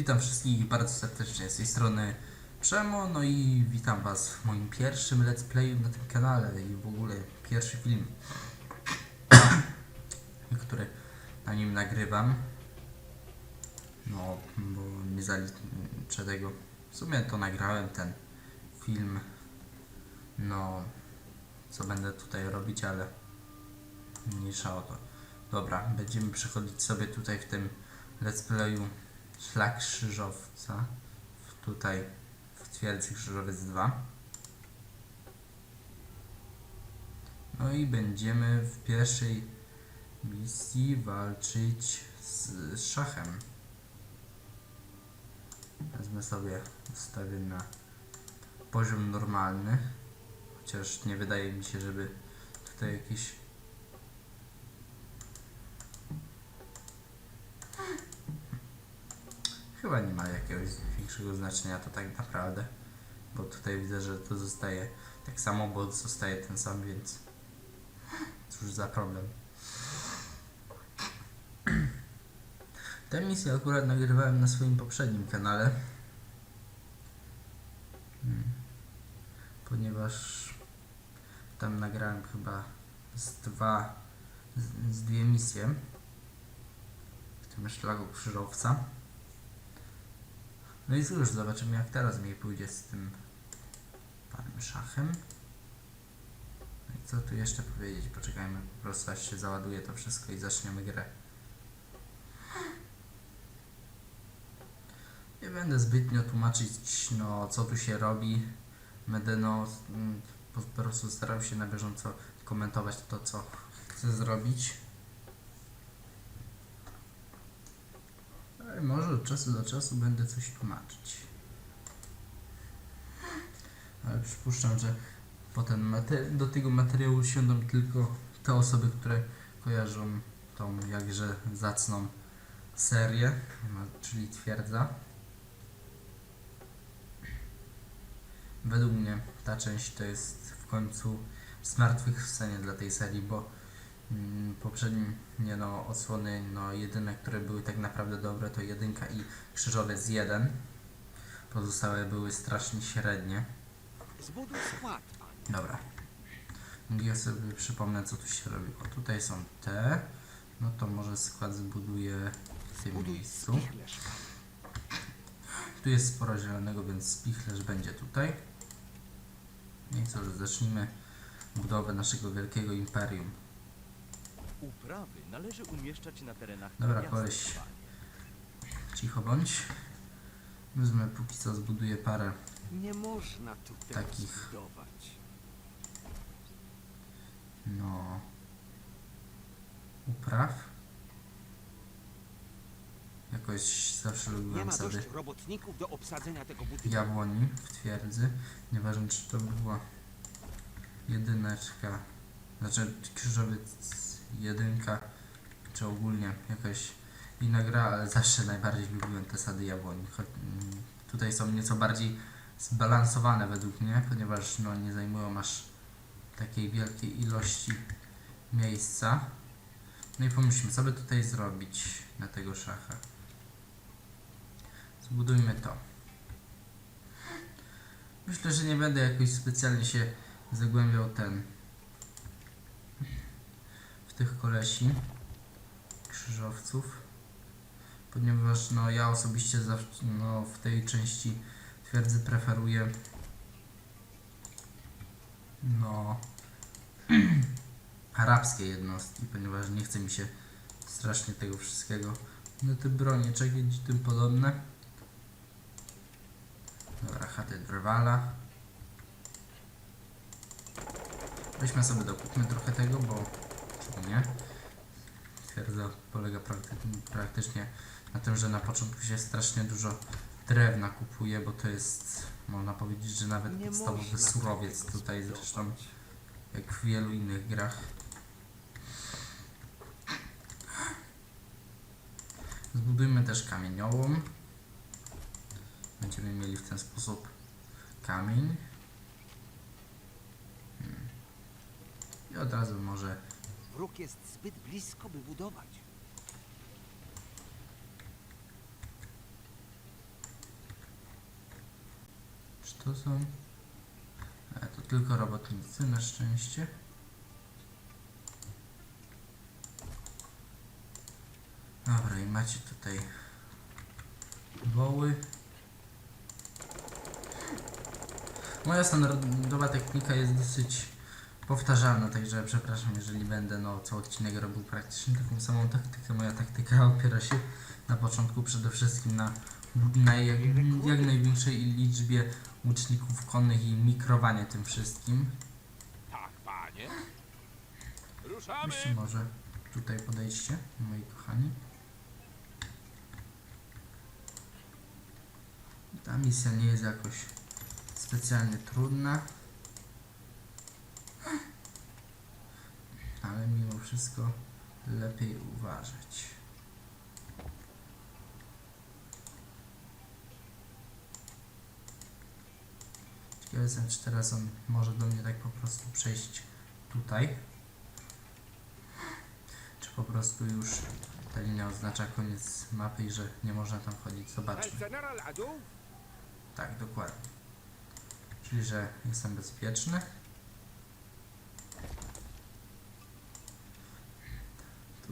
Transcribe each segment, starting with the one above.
Witam wszystkich bardzo serdecznie z tej strony Przemo, no i witam was w moim pierwszym let's playu na tym kanale i w ogóle pierwszy film, który na nim nagrywam. No, bo nie zaliczę tego. W sumie to nagrałem ten film. No, co będę tutaj robić, ale mniejsza o to. Dobra, będziemy przechodzić sobie tutaj w tym let's playu szlak krzyżowca. Tutaj w twierdzy krzyżowiec 2. No i będziemy w pierwszej misji walczyć z szachem. Wezmę sobie, ustawię na poziom normalny. Chociaż nie wydaje mi się, żeby tutaj jakieś Chyba nie ma jakiegoś większego znaczenia to tak naprawdę. Bo tutaj widzę, że to zostaje tak samo, bo zostaje ten sam, więc cóż za problem. Tę misję akurat nagrywałem na swoim poprzednim kanale. Hmm. Ponieważ tam nagrałem chyba z dwa, z, z dwie misje w tym szlaku krzyżowca. No i cóż, zobaczymy jak teraz mi pójdzie z tym panem szachem. No i co tu jeszcze powiedzieć? Poczekajmy, po prostu aż się załaduje to wszystko i zaczniemy grę. Nie będę zbytnio tłumaczyć, no, co tu się robi. Będę, no, mm, po, prostu starał się na bieżąco komentować to, co chcę zrobić. Może od czasu do czasu będę coś tłumaczyć. Ale przypuszczam, że potem do tego materiału siądą tylko te osoby, które kojarzą tą jakże zacną serię, czyli twierdza. Według mnie ta część to jest w końcu zmartwychwstanie dla tej serii, bo poprzednie no, odsłony no, jedyne, które były tak naprawdę dobre to jedynka i krzyżowiec 1. Pozostałe były strasznie średnie. Zbuduj skład, panie. Dobra. Ja sobie przypomnę co tu się robiło. Tutaj są te. No to może skład zbuduję w tym miejscu. Tu jest sporo zielonego, więc spichlerz będzie tutaj. No I co, zacznijmy budowę naszego wielkiego imperium. Uprawy należy umieszczać na terenach Dobra, miasta, koleś. Cicho bądź. Wezmę póki co zbuduję parę Nie można tu tego Takich. zbudować. no upraw. Jakoś zawsze Nie lubiłem ma sady dość robotników do obsadzenia tego budynku. jabłoni w twierdzy. Nieważne czy to była jedyneczka, znaczy krzyżowiec jedynka, czy ogólnie jakaś inna gra, ale zawsze najbardziej lubiłem te sady jabłoni. Mm, Tutaj są nieco bardziej zbalansowane według mnie, ponieważ no, nie zajmują aż takiej wielkiej ilości miejsca. No i pomyślmy, co by tutaj zrobić na tego szacha. Zbudujmy to. Myślę, że nie będę jakoś specjalnie się zagłębiał ten tych kolesi krzyżowców ponieważ no ja osobiście no, w tej części twierdzy preferuję no arabskie jednostki, ponieważ nie chce mi się strasznie tego wszystkiego. No te bronie, czegoś tym podobne. Dobra, chaty drwala. Weźmy sobie dokupmy trochę tego, bo nie twierdza polega prakty praktycznie na tym, że na początku się strasznie dużo drewna kupuje, bo to jest, można powiedzieć, że nawet Nie podstawowy surowiec tutaj zresztą, jak w wielu innych grach. Zbudujmy też kamieniołom. Będziemy mieli w ten sposób kamień. Hmm. I od razu może Wróg jest zbyt blisko, by budować. Czy to są... E, to tylko robotnicy na szczęście. Dobra, i macie tutaj woły. Moja standardowa technika jest dosyć powtarzalna, także przepraszam, jeżeli będę no, co odcinek robił praktycznie taką samą taktykę. Moja taktyka opiera się na początku przede wszystkim na, na jak, jak największej liczbie łuczników konnych i mikrowanie tym wszystkim. Tak, panie. Ruszamy! Jeszcze może tutaj podejdźcie, moi kochani. Ta misja nie jest jakoś specjalnie trudna. ale mimo wszystko lepiej uważać. Ciekawe jestem, czy znaczy teraz on może do mnie tak po prostu przejść tutaj. Czy po prostu już ta linia oznacza koniec mapy i że nie można tam chodzić. Zobaczmy. Tak, dokładnie. Czyli, że jestem bezpieczny.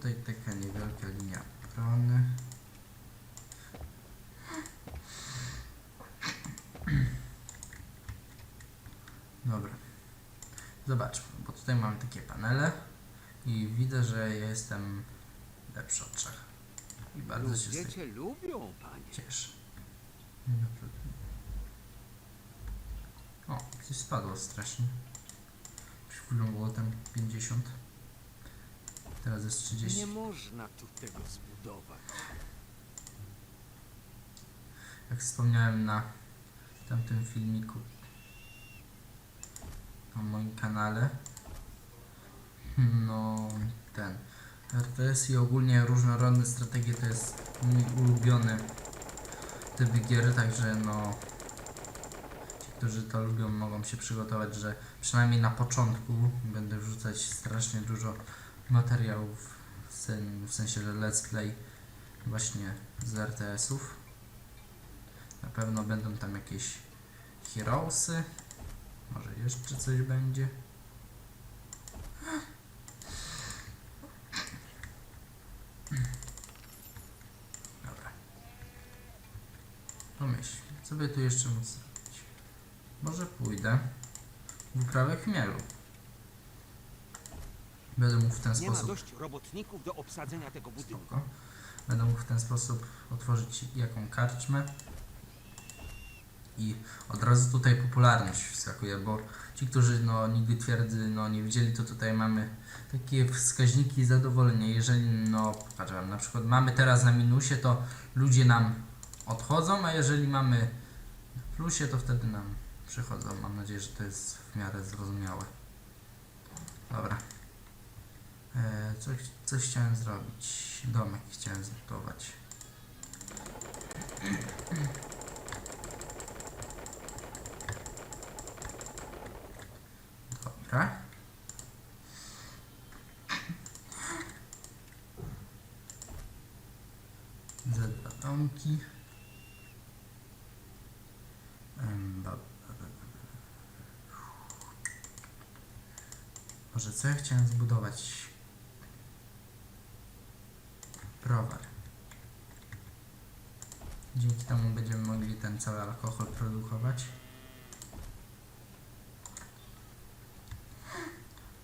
Tutaj taka niewielka linia obrony. Dobra. Zobaczmy, bo tutaj mamy takie panele i widzę, że ja jestem lepszy od trzech. I bardzo się z tego lubią, panie. cieszę. O, coś spadło strasznie. Przed chwilą było tam 50. Teraz jest 30. Nie można tu tego zbudować. Jak wspomniałem na tamtym filmiku na moim kanale, no ten RTS i ogólnie różnorodne strategie to jest mój ulubiony typ gier, także no ci, którzy to lubią mogą się przygotować, że przynajmniej na początku będę wrzucać strasznie dużo materiałów w, sen, w sensie, let's play właśnie z RTS-ów. Na pewno będą tam jakieś Heroesy. Może jeszcze coś będzie. Dobra. Pomyśl, co by tu jeszcze móc zrobić? Może pójdę w uprawę chmielu. Będę mógł w ten Nie ma sposób dość robotników do obsadzenia tego budynku. Spoko. Będę mógł w ten sposób otworzyć jaką karczmę. I od razu tutaj popularność wskakuje, bo ci, którzy no, nigdy twierdzy no, nie widzieli, to tutaj mamy takie wskaźniki zadowolenia. Jeżeli, no, pokażę wam, na przykład mamy teraz na minusie, to ludzie nam odchodzą, a jeżeli mamy na plusie, to wtedy nam przychodzą. Mam nadzieję, że to jest w miarę zrozumiałe. Dobra. E, coś, coś chciałem zrobić. Domek chciałem zbudować. Dobra. Za dwa domki. Może co ja chciałem zbudować? Browar. Dzięki temu będziemy mogli ten cały alkohol produkować.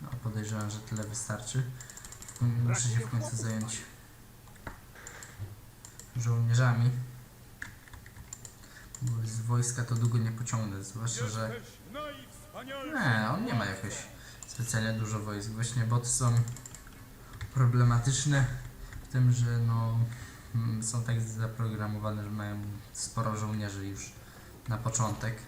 No, podejrzewam, że tyle wystarczy. Muszę się w końcu zająć żołnierzami. Bo z wojska to długo nie pociągnę, zwłaszcza, że nie, on nie ma jakoś specjalnie dużo wojsk. Właśnie boty są problematyczne w tym, że no mm, są tak zaprogramowane, że mają sporo żołnierzy już na początek.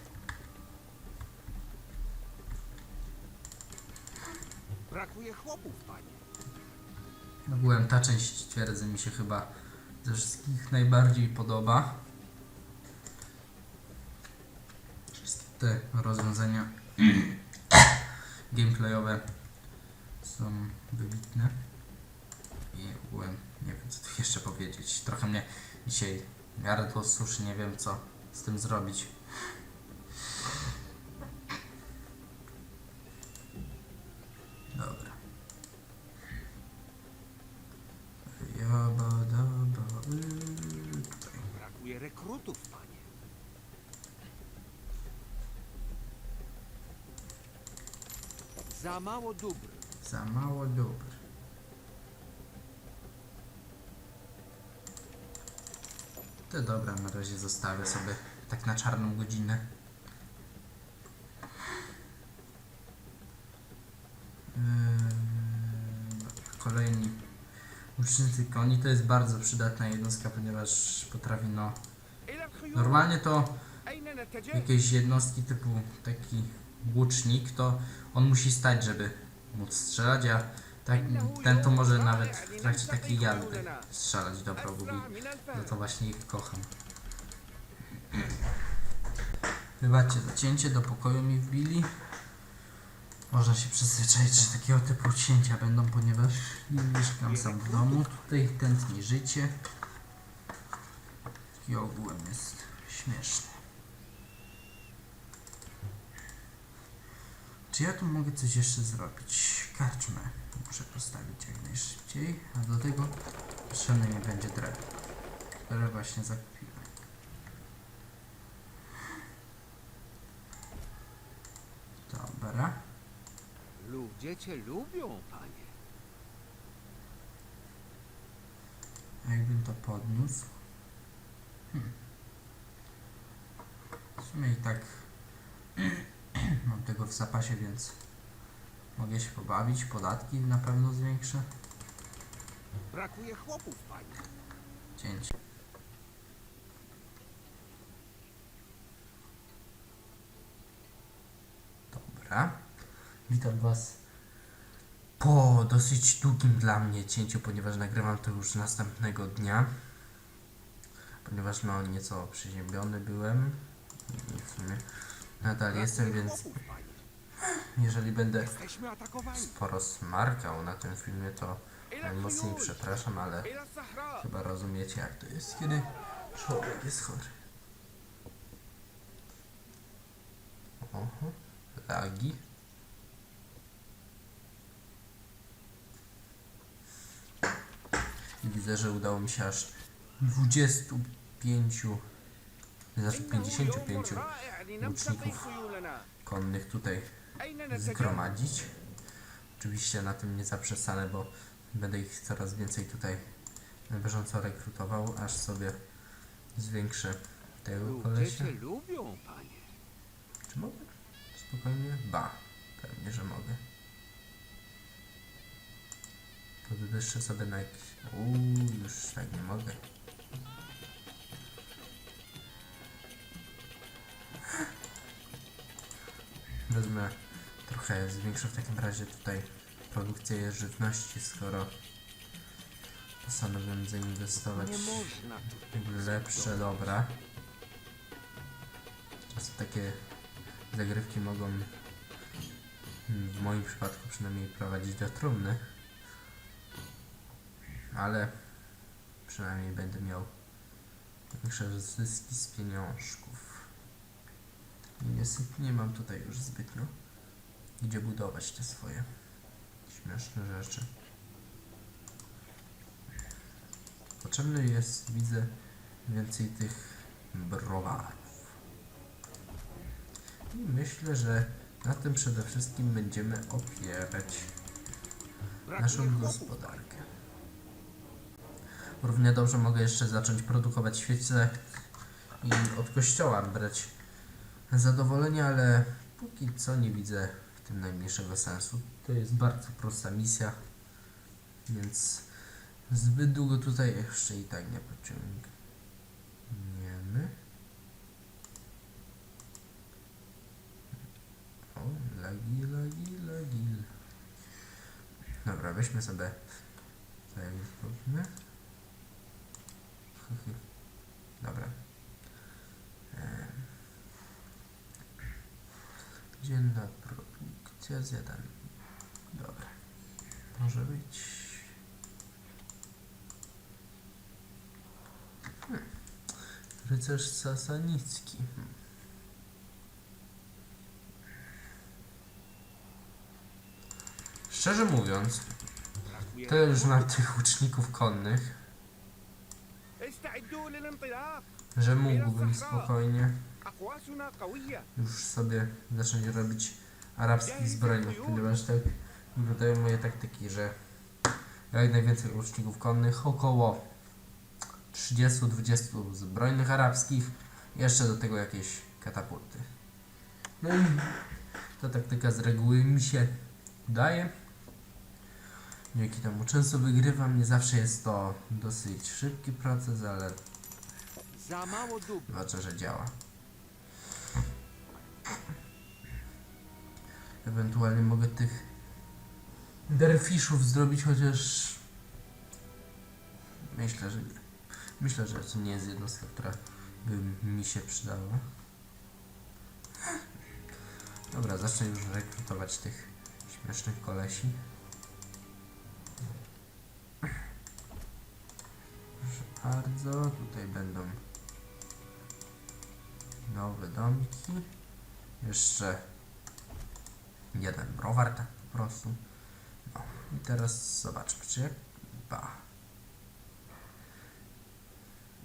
Brakuje chłopów, panie. Ogółem ta część twierdzy mi się chyba ze wszystkich najbardziej podoba. Wszystkie te rozwiązania gameplayowe są wybitne i ogółem nie wiem co tu jeszcze powiedzieć. Trochę mnie dzisiaj gardło suszy, nie wiem co z tym zrobić. Dobra. Joba, doba, tutaj. Brakuje rekrutów, panie. Za mało dóbr. Za mało dóbr. To dobra, na razie zostawię sobie tak na czarną godzinę. Yy, Kolejni łucznicy koni to jest bardzo przydatna jednostka, ponieważ potrafi no... Normalnie to jakieś jednostki typu taki łucznik, to on musi stać, żeby móc strzelać, a tak, ten to może nawet w trakcie takiej jazdy strzelać do wrogów i no to właśnie ich kocham. Wybaczcie zacięcie, do pokoju mi wbili. Można się przyzwyczaić, że takiego typu cięcia będą, ponieważ nie mieszkam sam w domu. Tutaj tętni życie. I ogółem jest śmieszne. Czy ja tu mogę coś jeszcze zrobić? Karczmę muszę postawić jak najszybciej, a do tego potrzebny mi będzie drewno, które właśnie zakupiłem. Dobra. Ludzie cię lubią, panie. A jakbym to podniósł? Hmm. W sumie i tak w zapasie, więc mogę się pobawić. Podatki na pewno zwiększę. Brakuje chłopów, panie. Cięcie. Dobra. Witam Was po dosyć długim dla mnie cięciu, ponieważ nagrywam to już następnego dnia. Ponieważ no nieco przeziębiony byłem i w sumie nadal jestem, więc. Jeżeli będę sporo smarkał na tym filmie, to najmocniej przepraszam, ale Chyba rozumiecie jak to jest, kiedy człowiek jest chory. Oho, lagi. I widzę, że udało mi się aż 25, znaczy 55 łuczników konnych tutaj zgromadzić. Oczywiście na tym nie zaprzestanę, bo będę ich coraz więcej tutaj na bieżąco rekrutował, aż sobie zwiększę tego kolesia. lubią, panie. Czy mogę? Spokojnie? Ba. Pewnie, że mogę. Podwyższę sobie na jakiś... Uuu, już tak nie mogę. Wezmę trochę, zwiększę w takim razie tutaj produkcję żywności, skoro postanowiłem zainwestować jakby lepsze dobra. Czasem takie zagrywki mogą w moim przypadku przynajmniej prowadzić do trumny. Ale przynajmniej będę miał większe zyski z pieniążków. Niestety nie mam tutaj już zbytnio gdzie budować te swoje śmieszne rzeczy. Potrzebny jest, widzę, więcej tych browarów. I myślę, że na tym przede wszystkim będziemy opierać naszą gospodarkę. Równie dobrze mogę jeszcze zacząć produkować świece i od kościoła brać zadowolenie, ale póki co nie widzę w tym najmniejszego sensu. To jest bardzo prosta misja, więc zbyt długo tutaj jeszcze i tak nie pociągniemy. O, lagi, lagi, lagi. Dobra, weźmy sobie tak zrobimy. Dobra. Dzienna produkcja zjadamy. Dobra. Może być. Hmm. Rycerz Sasanicki. Hmm. Szczerze mówiąc, to już na tych łuczników konnych, że mógłbym spokojnie już sobie zacząć robić arabskich zbrojnych, ponieważ tak wyglądają moje taktyki, że jak najwięcej łuczników konnych, około 30-20 zbrojnych arabskich, jeszcze do tego jakieś katapulty. No i ta taktyka z reguły mi się udaje. Dzięki temu często wygrywam, nie zawsze jest to dosyć szybki proces, ale Za mało dóbr. Zobaczę, że działa. Ewentualnie mogę tych derfiszów zrobić, chociaż myślę, że nie. Myślę, że to nie jest jednostka, która by mi się przydała. Dobra, zacznę już rekrutować tych śmiesznych kolesi. Proszę bardzo, tutaj będą nowe domki. Jeszcze jeden browar, tak po prostu. No i teraz zobaczmy, czy jak. Ba.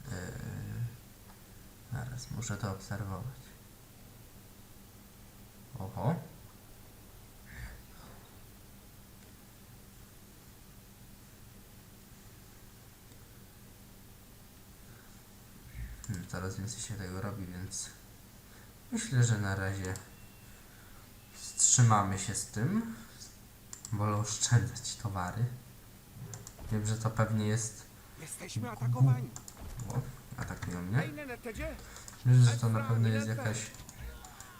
Yy, zaraz muszę to obserwować. Oho. Hmm, coraz więcej się tego robi, więc Myślę, że na razie wstrzymamy się z tym. Wolę oszczędzać towary. Wiem, że to pewnie jest... Jesteśmy atakowani. O, atakują mnie. Myślę, że to na pewno jest jakaś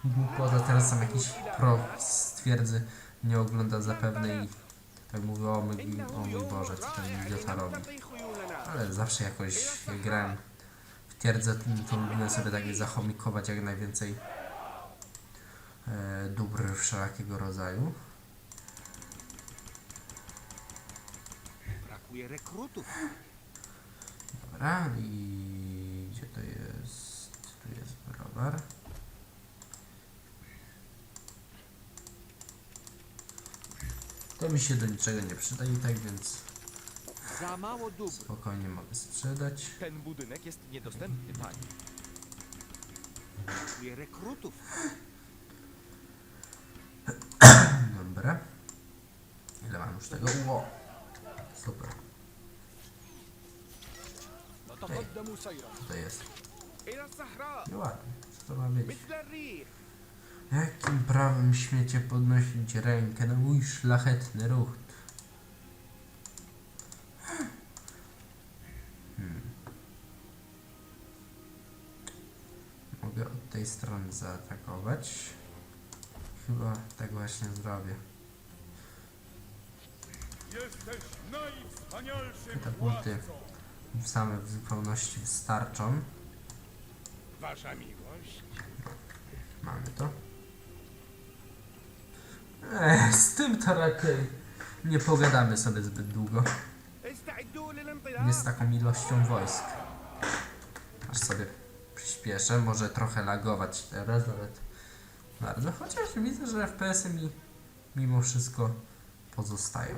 głupota. Teraz sam jakiś pro stwierdzy nie ogląda zapewne i tak mówię, o mój, o mój Boże, co ten idiota robi. Ale zawsze jakoś grałem twierdzę, to lubiłem sobie tak zachomikować jak najwięcej e, dóbr wszelakiego rodzaju. Brakuje rekrutów Dobra, i gdzie to jest? Tu jest browar. To mi się do niczego nie przyda i tak, więc Za mało dóbr. spokojnie mogę sprzedać. Ten budynek jest niedostępny, panie. Brakuje rekrutów Dobra. Ile mam już tego? Ło. Super. Ej, co to jest? إلى الصحراء No ładnie. Co to ma być? مثل الريح Jakim prawem śmiecie podnosić rękę na mój szlachetny ruch? strony zaatakować. Chyba tak właśnie zrobię. Katapulty same w zupełności wystarczą. Wasza miłość. Mamy to. Ech, z tym tarakiem nie pogadamy sobie zbyt długo. Nie z taką ilością wojsk. Aż sobie przyspieszę, może trochę lagować teraz nawet bardzo, chociaż widzę, że FPS-y mi mimo wszystko pozostają.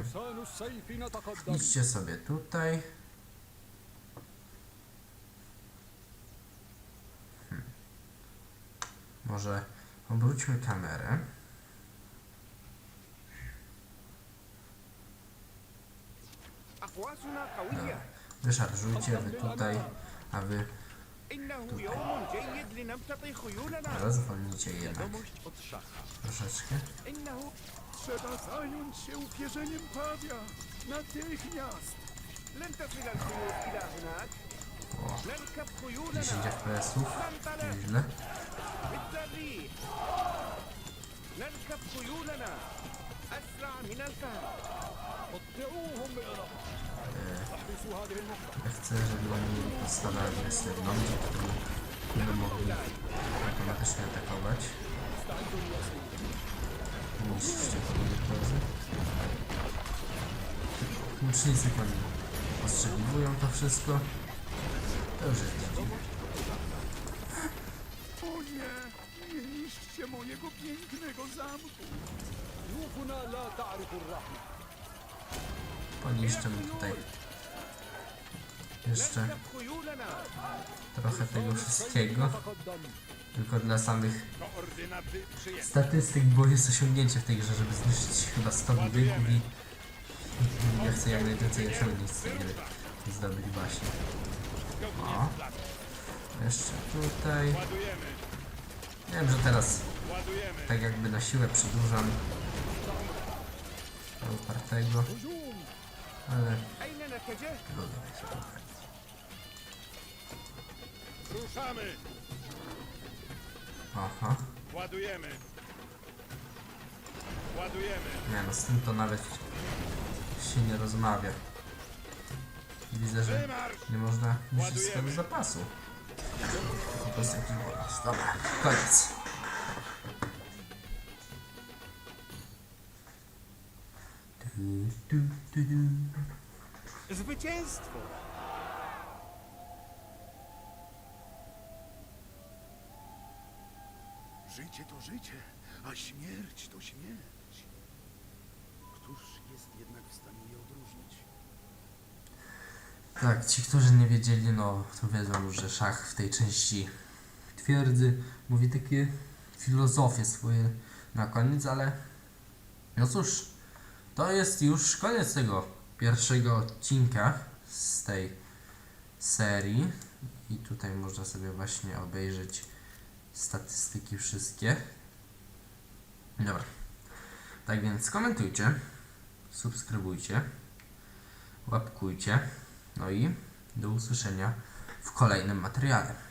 Idźcie sobie tutaj. Hmm. Może obróćmy kamerę. No. Wyszarżujcie wy tutaj, aby إنه يوم جيد لنمتطي خيولنا rozwolnicie jednak Wiadomość od szacha. troszeczkę. إنه Trzeba zająć się upierzeniem pawia. Natychmiast. لن تصل الخيول إلى هناك O, نركب 10 خيولنا FPS-ów, ننطلق nieźle. مثل الريح نركب خيولنا أسرع من الفهد Ja chcę, żeby oni mieli podstawę agresywną, temu będą mogli automatycznie atakować. Niszczcie komunikazy. Łucznicy oni ostrzeliwują to wszystko. To już jest dziwne. O nie, nie niszczcie mojego pięknego zamku. Poniszczę mu tutaj jeszcze trochę tego wszystkiego. Tylko dla samych statystyk, bo jest osiągnięcie w tej grze, żeby zniszczyć chyba 100 budynków i ja chcę jak najwięcej osiągnąć z tej gry. Zdobyć właśnie. O. Jeszcze tutaj. Wiem, że teraz tak jakby na siłę przedłużam. Upartego ale lubię się trochę. Ruszamy, Aha, ładujemy. Ładujemy. nie no, z tym to nawet się nie rozmawia. Widzę, że nie można niszczyć swojego zapasu. Po prostu jakiś bonus. Dobra, koniec. Du, du, du, du. Zwycięstwo! Życie to życie, a śmierć to śmierć. Któż jest jednak w stanie je odróżnić? Tak, ci, którzy nie wiedzieli, no to wiedzą już, że szach w tej części twierdzy mówi takie filozofie swoje na koniec, ale no cóż, to jest już koniec tego pierwszego odcinka z tej serii i tutaj można sobie właśnie obejrzeć statystyki wszystkie. Dobra, tak więc komentujcie, subskrybujcie, łapkujcie. No i do usłyszenia w kolejnym materiale.